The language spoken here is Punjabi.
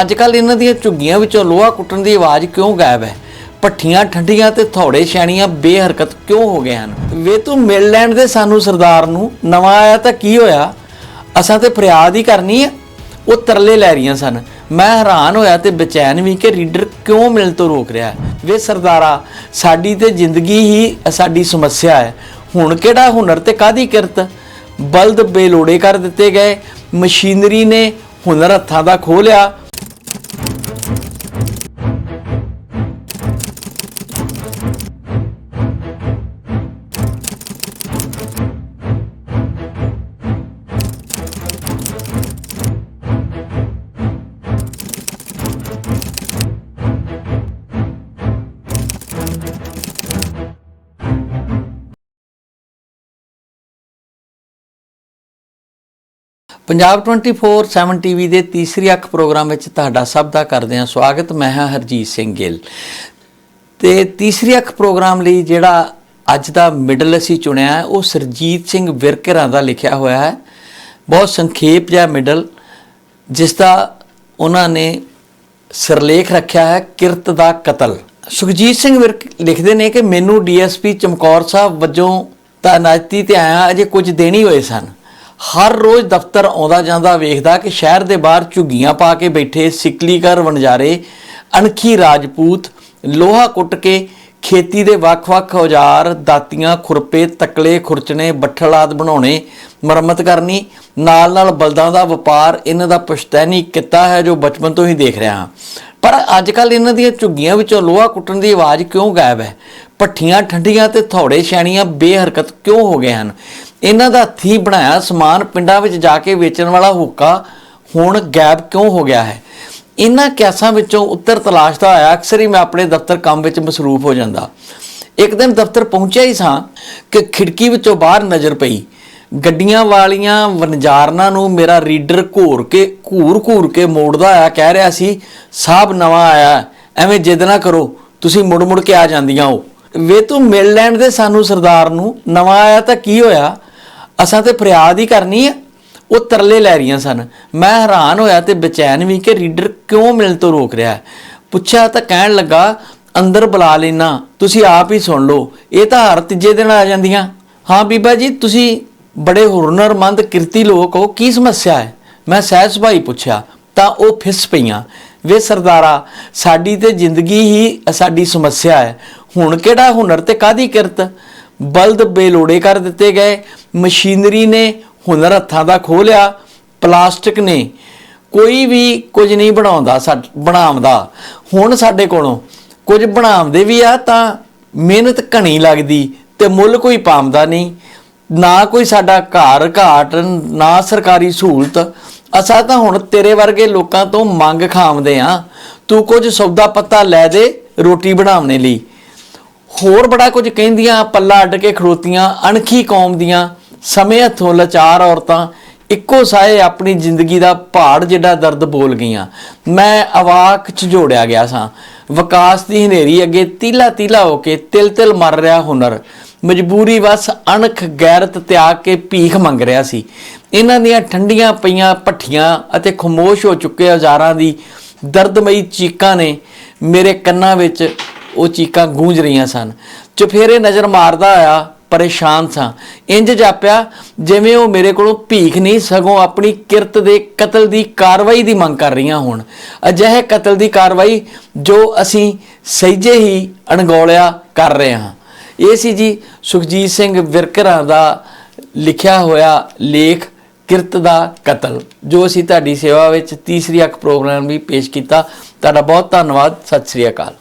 ਅੱਜ ਕੱਲ ਇਹਨਾਂ ਦੀਆਂ ਝੁੱਗੀਆਂ ਵਿੱਚੋਂ ਲੋਹਾ ਕੁੱਟਣ ਦੀ ਆਵਾਜ਼ ਕਿਉਂ ਗਾਇਬ ਹੈ? ਪੱਠੀਆਂ ਠੰਡੀਆਂ ਤੇ ਥੋੜੇ ਛੈਣੀਆਂ ਬੇਹਰਕਤ ਕਿਉਂ ਹੋ ਗਏ ਹਨ? ਵੇ ਤੂੰ ਮਿਲ ਲੈਣ ਦੇ ਸਾਨੂੰ ਸਰਦਾਰ ਨੂੰ, ਨਵਾਂ ਆਇਆ ਤਾਂ ਕੀ ਹੋਇਆ? ਅਸਾਂ ਤੇ ਫਰਿਆਦ ਹੀ ਕਰਨੀ ਹੈ ਉਹ ਤਰਲੇ ਲੈ ਰਹੀਆਂ ਸਨ। ਮੈਂ ਹੈਰਾਨ ਹੋਇਆ ਤੇ ਬੇਚੈਨ ਵੀ ਕਿ ਰੀਡਰ ਕਿਉਂ ਮਿਲਣ ਤੋਂ ਰੋਕ ਰਿਹਾ ਹੈ। ਵੇ ਸਰਦਾਰਾ, ਸਾਡੀ ਤੇ ਜ਼ਿੰਦਗੀ ਹੀ ਸਾਡੀ ਸਮੱਸਿਆ ਹੈ। ਹੁਣ ਕਿਹੜਾ ਹੁਨਰ ਤੇ ਕਾਦੀ ਕਿਰਤ? ਬਲਦ ਬੇਲੋੜੇ ਕਰ ਦਿੱਤੇ ਗਏ। ਮਸ਼ੀਨਰੀ ਨੇ ਹੁਨਰ ਹੱਥਾਂ ਦਾ ਖੋਹ ਪੰਜਾਬ 24/7 ਟੀਵੀ ਦੇ ਤੀਸਰੀ ਅੱਖ ਪ੍ਰੋਗਰਾਮ ਵਿੱਚ ਤੁਹਾਡਾ ਸਭ ਦਾ ਕਰਦੇ ਹਾਂ ਸਵਾਗਤ, ਮੈਂ ਹਾਂ ਹਰਜੀਤ ਸਿੰਘ ਗਿੱਲ। ਤੇ ਤੀਸਰੀ ਅੱਖ ਪ੍ਰੋਗਰਾਮ ਲਈ ਜਿਹੜਾ ਅੱਜ ਦਾ ਮਿਡਲ ਅਸੀਂ ਚੁਣਿਆ ਹੈ, ਉਹ ਸਰਜੀਤ ਸਿੰਘ ਵਿਰਕਰਾਂ ਦਾ ਲਿਖਿਆ ਹੋਇਆ ਹੈ। ਬਹੁਤ ਸੰਖੇਪ ਜਿਹਾ ਮਿਡਲ ਜਿਸ ਦਾ ਉਹਨਾਂ ਨੇ ਸਿਰਲੇਖ ਰੱਖਿਆ ਹੈ, ਕਿਰਤ ਦਾ ਕਤਲ। ਸੁਖਜੀਤ ਸਿੰਘ ਵਿਰਕ ਲਿਖਦੇ ਨੇ ਕਿ ਮੈਨੂੰ ਡੀਐਸਪੀ ਚਮਕੌਰ ਸਾਹਿਬ ਵਜੋਂ ਤਾਇਨਾਤੀ ਤੇ ਆਇਆ, ਅਜੇ ਕੁਝ ਦਿਨ ਹੀ ਹੋਏ ਸਨ। ਹਰ ਰੋਜ਼ ਦਫ਼ਤਰ ਆਉਂਦਾ ਜਾਂਦਾ ਵੇਖਦਾ ਕਿ ਸ਼ਹਿਰ ਦੇ ਬਾਹਰ ਝੁੱਗੀਆਂ ਪਾ ਕੇ ਬੈਠੇ ਸਿਕਲੀਕਰ ਵਣਜਾਰੇ, ਅਣਖੀ ਰਾਜਪੂਤ, ਲੋਹਾ ਕੁੱਟ ਕੇ ਖੇਤੀ ਦੇ ਵੱਖ-ਵੱਖ ਔਜ਼ਾਰ, ਦਾਤੀਆਂ, ਖੁਰਪੇ, ਤਕਲੇ, ਖੁਰਚਣੇ, ਬੱਠਲ ਆਦ ਬਣਾਉਣੇ ਮੁਰੰਮਤ ਕਰਨੀ। ਨਾਲ-ਨਾਲ ਬਲਦਾਂ ਦਾ ਵਪਾਰ, ਇਹਨਾਂ ਦਾ ਪੁਸ਼ਤੈਨੀ ਕਿੱਤਾ ਹੈ ਜੋ ਬਚਪਨ ਤੋਂ ਹੀ ਦੇਖ ਰਿਹਾ ਹਾਂ। ਪਰ ਅੱਜ ਕੱਲ ਇਹਨਾਂ ਦੀਆਂ ਝੁੱਗੀਆਂ ਵਿੱਚੋਂ ਲੋਹਾ ਕੁੱਟਣ ਦੀ ਆਵਾਜ਼ ਕਿਉਂ ਗਾਇਬ ਹੈ? ਪੱਠੀਆਂ ਠੰਡੀਆਂ ਤੇ ਥੌੜੇ ਛੈਣੀਆਂ ਬੇਹਰਕਤ ਕਿਉਂ ਹੋ ਗਏ ਹਨ? ਇਹਨਾਂ ਦਾ ਹੱਥੀਂ ਬਣਾਇਆ ਸਮਾਨ ਪਿੰਡਾਂ ਵਿੱਚ ਜਾ ਕੇ ਵੇਚਣ ਵਾਲਾ ਹੁੱਕਾ ਹੁਣ ਗਾਇਬ ਕਿਉਂ ਹੋ ਗਿਆ ਹੈ? ਇਹਨਾਂ ਕਿਆਸਾਂ ਵਿੱਚੋਂ ਉੱਤਰ ਤਲਾਸ਼ਦਾ ਆਇਆ, ਅਕਸਰ ਹੀ ਮੈਂ ਆਪਣੇ ਦਫ਼ਤਰ ਕੰਮ ਵਿੱਚ ਮਸਰੂਫ ਹੋ ਜਾਂਦਾ। ਇੱਕ ਦਿਨ ਦਫ਼ਤਰ ਪਹੁੰਚਿਆ ਹੀ ਸਾਂ ਕਿ ਖਿੜਕੀ ਵਿੱਚੋਂ ਬਾਹਰ ਨਜ਼ਰ ਪਈ। ਗੱਡੀਆਂ ਵਾਲੀਆਂ ਵਣਜਾਰਨਾਂ ਨੂੰ ਮੇਰਾ ਰੀਡਰ ਘੂਰ ਕੇ, ਘੂਰ ਘੂਰ ਕੇ ਮੋੜਦਾ ਆਇਆ, ਕਹਿ ਰਿਹਾ ਸੀ ਸਾਹਿਬ ਨਵਾਂ ਆਇਆ ਐਵੇਂ ਜਿੱਦ ਨਾ ਕਰੋ, ਤੁਸੀਂ ਮੁੜ ਮੁੜ ਕੇ ਆ ਜਾਂਦੀਆਂ ਹੋ। ਵੇ ਤੂੰ ਮਿਲ ਲੈਣ ਦੇ ਸਾਨੂੰ ਸਰਦਾਰ ਨੂੰ, ਨਵਾਂ ਆਇਆ ਤਾਂ ਕੀ ਹੋਇਆ? ਅਸਾਂ ਤੇ ਫਰਿਆਦ ਹੀ ਕਰਨੀ ਆ ਉਹ ਤਰਲੇ ਲੈ ਰਹੀਆਂ ਸਨ। ਮੈਂ ਹੈਰਾਨ ਹੋਇਆ ਤੇ ਬੇਚੈਨ ਵੀ ਕਿ ਰੀਡਰ ਕਿਉਂ ਮਿਲਣ ਤੋਂ ਰੋਕ ਰਿਹਾ ਹੈ। ਪੁੱਛਿਆ ਤਾਂ ਕਹਿਣ ਲੱਗਾ, ਅੰਦਰ ਬੁਲਾ ਲੈਣਾ ਤੁਸੀਂ ਆਪ ਹੀ ਸੁਣ ਲਓ, ਇਹ ਤਾਂ ਹਰ ਤੀਜੇ ਦਿਨ ਆ ਜਾਂਦੀਆਂ। ਹਾਂ ਬੀਬਾ ਜੀ, ਤੁਸੀਂ ਬੜੇ ਹੁਨਰਮੰਦ ਕਿਰਤੀ ਲੋਕ ਹੋ ਕੀ ਸਮੱਸਿਆ ਹੈ? ਮੈਂ ਸਹਿਜ ਸੁਭਾਈ ਪੁੱਛਿਆ, ਤਾਂ ਉਹ ਫਿਸ ਪਈਆਂ। ਵੇ ਸਰਦਾਰਾ, ਸਾਡੀ ਤੇ ਜ਼ਿੰਦਗੀ ਹੀ ਸਾਡੀ ਸਮੱਸਿਆ ਹੈ। ਹੁਣ ਕਿਹੜਾ ਹੁਨਰ ਤੇ ਕਾਦੀ ਕਿਰਤ? ਬਲਦ ਬੇਲੋੜੇ ਕਰ ਦਿੱਤੇ ਗਏ। ਮਸ਼ੀਨਰੀ ਨੇ ਹੁਨਰ ਹੱਥਾਂ ਦਾ ਖੋਹ ਲਿਆ। ਪਲਾਸਟਿਕ ਨੇ ਕੋਈ ਵੀ ਕੁਝ ਨਹੀਂ ਬਣਾਉਂਦਾ ਸਾ ਬਣਾਉਂਦਾ। ਹੁਣ ਸਾਡੇ ਕੋਲੋਂ ਕੁਝ ਬਣਾਉਂਦੇ ਵੀ ਆ ਤਾਂ ਮਿਹਨਤ ਘਣੀ ਲੱਗਦੀ ਤੇ ਮੁੱਲ ਕੋਈ ਪਾਉਂਦਾ ਨਹੀਂ। ਨਾ ਕੋਈ ਸਾਡਾ ਘਰ, ਘਾਟ, ਨਾ ਸਰਕਾਰੀ ਸਹੂਲਤ। ਅਸਾਂ ਤਾਂ ਹੁਣ ਤੇਰੇ ਵਰਗੇ ਲੋਕਾਂ ਤੋਂ ਮੰਗ ਖਾਵਦੇ ਆ। ਤੂੰ ਕੁਝ ਸੌਦਾ ਪੱਤਾ ਲੈ ਦੇ, ਰੋਟੀ ਬਣਾਉਣੇ ਲਈ। ਹੋਰ ਬੜਾ ਕੁਝ ਕਹਿੰਦੀਆਂ, ਪੱਲਾ ਅੱਡ ਕੇ ਖੜੋਤੀਆਂ, ਅਣਖੀ ਕੌਮ ਦੀਆਂ। ਸਮੇਂ ਹੱਥੋਂ ਲਾਚਾਰ ਔਰਤਾਂ, ਇੱਕੋ ਸਾਏ ਆਪਣੀ ਜ਼ਿੰਦਗੀ ਦਾ ਪਹਾੜ ਜਿਹੜਾ ਦਰਦ ਬੋਲ ਗਈਆਂ। ਮੈਂ ਅਵਾਕ ਚ ਜੋੜਿਆ ਗਿਆ ਸਾਂ। ਵਿਕਾਸ ਦੀ ਹਨੇਰੀ ਅੱਗੇ ਤੀਲਾ ਤੀਲਾ ਹੋ ਕੇ ਤਿਲ ਤਿਲ ਮਰ ਰਿਹਾ ਹੁਨਰ। ਮਜਬੂਰੀ ਵਸ ਅਣਖ ਗੈਰਤ ਤਿਆਗ ਕੇ ਭੀਖ ਮੰਗ ਰਿਹਾ ਸੀ। ਇਹਨਾਂ ਦੀਆਂ ਠੰਡੀਆਂ ਪਈਆਂ ਪੱਠੀਆਂ ਅਤੇ ਖਮੋਸ਼ ਹੋ ਚੁੱਕੇ ਔਜ਼ਾਰਾਂ ਦੀ ਦਰਦਮਈ ਚੀਕਾਂ ਨੇ ਮੇਰੇ ਕੰਨਾਂ ਵਿੱਚ ਉਹ ਚੀਕਾਂ ਗੂੰਜ ਰਹੀਆਂ ਸਨ। ਚੁਫੇਰੇ ਨਜ਼ਰ ਮਾਰਦਾ ਆਇਆ, ਪਰੇਸ਼ਾਨ ਸਾਂ। ਇੰਜ ਜਾਪਿਆ, ਜਿਵੇਂ ਉਹ ਮੇਰੇ ਕੋਲੋਂ ਭੀਖ ਨਹੀਂ, ਸਗੋਂ ਆਪਣੀ ਕਿਰਤ ਦੇ ਕਤਲ ਦੀ ਕਾਰਵਾਈ ਦੀ ਮੰਗ ਕਰ ਰਹੀਆਂ ਹੋਣ। ਅਜਿਹੇ ਕਤਲ ਦੀ ਕਾਰਵਾਈ ਜੋ ਅਸੀਂ ਸਹਿਜੇ ਹੀ ਅਣਗੌਲਿਆ ਕਰ ਰਹੇ ਹਾਂ। ਇਹ ਸੀ ਜੀ ਸੁਖਜੀਤ ਸਿੰਘ ਵਿਰਕਰਾਂ ਦਾ ਲਿਖਿਆ ਹੋਇਆ ਲੇਖ ਕਿਰਤ ਦਾ ਕਤਲ, ਜੋ ਅਸੀਂ ਤੁਹਾਡੀ ਸੇਵਾ ਵਿੱਚ ਤੀਸਰੀ ਅੱਖ ਪ੍ਰੋਗਰਾਮ ਵੀ ਪੇਸ਼ ਕੀਤਾ। ਤੁਹਾਡਾ ਬਹੁਤ ਧੰਨਵਾਦ, ਸਤਿ ਸ੍ਰੀ ਅਕਾਲ।